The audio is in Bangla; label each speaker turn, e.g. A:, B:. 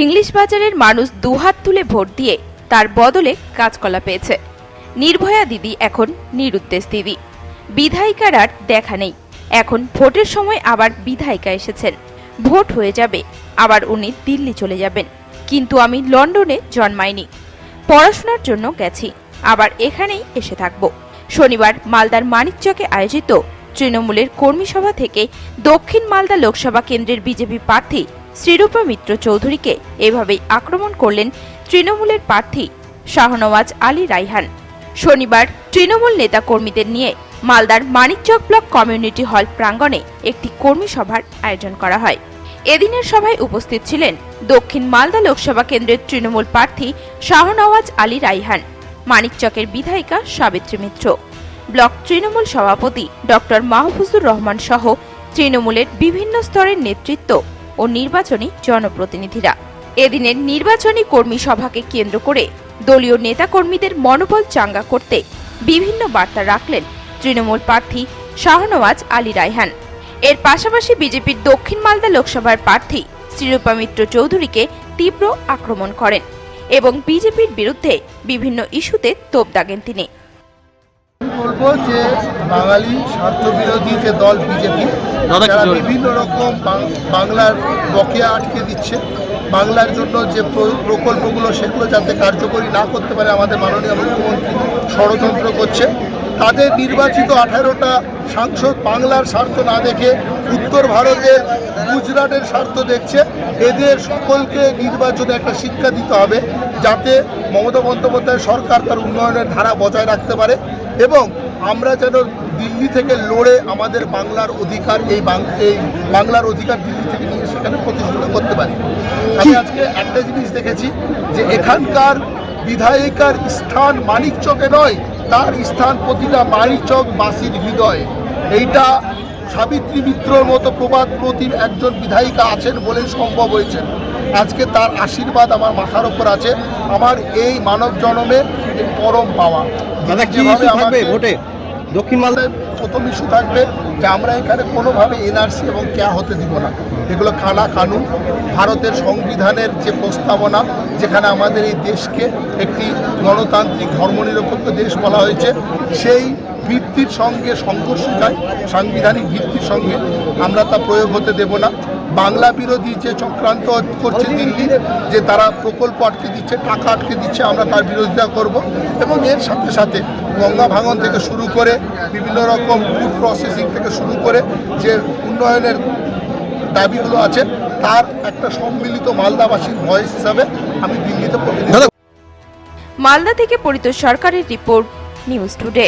A: ইংলিশ বাজারের মানুষ দুহাত তুলে ভোট দিয়ে তার বদলে কাজকলা পেয়েছে। নির্ভয়া দিদি এখন নিরুদ্দেশ দিদি। বিধায়িকার আর দেখা নেই। এখন ভোটের সময় আবার বিধায়িকা এসেছেন। ভোট হয়ে যাবে, আবার উনি দিল্লি চলে যাবেন। কিন্তু আমি লন্ডনে জন্মাইনি। পড়াশোনার জন্য গেছি, আবার এখানেই এসে থাকব। শনিবার মালদার মানিকচকে আয়োজিত তৃণমূলের কর্মী সভা থেকে দক্ষিণ মালদা লোকসভা কেন্দ্রের বিজেপি প্রার্থী শ্রীরূপা মিত্র চৌধুরীকে এভাবেই আক্রমণ করলেন তৃণমূলের প্রার্থী শাহনওয়াজ আলী রাইহান শনিবার তৃণমূল নেতা কর্মীদের নিয়ে মালদার মানিকচক ব্লক কমিউনিটি হল প্রাঙ্গণে একটি কর্মী সভার আয়োজন করা হয়। এদিনের সভায় উপস্থিত ছিলেন দক্ষিণ মালদা লোকসভা কেন্দ্রের তৃণমূল প্রার্থী শাহনওয়াজ আলী রাইহান মানিকচকের বিধায়িকা সাবিত্রী মিত্র। ব্লক তৃণমূল সভাপতি ডক্টর মাহফুজুর রহমান সহ তৃণমূলের বিভিন্ন স্তরের নেতৃত্ব ও নির্বাচনী জনপ্রতিনিধিরা। এদিনের নির্বাচনী কর্মী সভাকে কেন্দ্র করে দলীয় নেতাকর্মীদের মনোবল চাঙ্গা করতে বিভিন্ন বার্তা রাখলেন তৃণমূল প্রার্থী শাহনওয়াজ আলী রায়হান। এর পাশাপাশি বিজেপির দক্ষিণ মালদা লোকসভার প্রার্থী শ্রীরূপা মিত্র চৌধুরীকে তীব্র আক্রমণ করেন এবং বিজেপির বিরুদ্ধে বিভিন্ন ইস্যুতে তোপ দাগেন তিনি।
B: বলব যে বাঙালি স্বার্থবিরোধী যে দল বিজেপি
C: বলবেন?
B: বিভিন্ন রকম বাংলার বকেয়া আটকে দিচ্ছে। বাংলার জন্য যে প্র- প্রকল্পগুলো সেগুলো যাতে কার্যকরী না করতে পারে আমাদের মাননীয় মুখ্যমন্ত্রী ষড়যন্ত্র করছে। তাদের নির্বাচিত আঠারোটা সাংসদ বাংলার স্বার্থ না দেখে উত্তর ভারতের গুজরাটের স্বার্থ দেখছে। এদের সকলকে নির্বাচনে একটা শিক্ষা দিতে হবে যাতে মমতা বন্দ্যোপাধ্যায় সরকার তার উন্নয়নের ধারা বজায় রাখতে পারে। এবং আমরা যেন দিল্লি থেকে লড়ে আমাদের বাংলার অধিকার এই এই বাংলার অধিকার দিল্লি থেকে নিয়ে সেখানে প্রতিষ্ঠিত করতে পারি। আমি আজকে একটা জিনিস দেখেছি যে এখানকার বিধায়িকার স্থান মানিকচকে নয় তার স্থান প্রতিটা মানিকচক বাসীর হৃদয়ে। এইটা সাবিত্রী মিত্রর মতো প্রবাদ প্রতিম একজন বিধায়িকা আছেন বলেই সম্ভব হয়েছে। আজকে তার আশীর্বাদ আমার মাথার ওপর আছে। আমার এই মানব জনমের পরম পাওয়া।
C: দাদা কি
B: যেভাবে
C: ইস্যু থাকবে
B: আমাকে-
C: ভোটে? দক্ষিণ মালদা
B: আমাদের প্রথম ইস্যু থাকবে যে আমরা এখানে কোনোভাবে এনআরসি এবং ক্যা হতে দিব না। এগুলো কালা কানুন। ভারতের সংবিধানের যে প্রস্তাবনা যেখানে আমাদের এই দেশকে একটি গণতান্ত্রিক ধর্মনিরপেক্ষ দেশ বলা হয়েছে সেই ভিত্তির সঙ্গে সংঘর্ষ যায় সাংবিধানিক ভিত্তির সঙ্গে। আমরা তা প্রয়োগ হতে দেব না। বাংলা বিরোধী যে চক্রান্ত করছে দিল্লি, যে তারা প্রকল্প আটকে দিচ্ছে, টাকা আটকে দিচ্ছে, আমরা তার বিরোধিতা করব এবং এর সাথে সাথে গঙ্গা ভাঙন থেকে শুরু করে বিভিন্ন রকম ফুড প্রসেসিং থেকে শুরু করে যে উন্নয়নের দাবিগুলো আছে, তার একটা সম্মিলিত মালদাবাসীর ভয়েস হিসাবে আমি দিল্লিতে প্রতিনিধিত্ব
A: মালদা থেকে পরিত সরকারের রিপোর্ট নিউজ টুডে।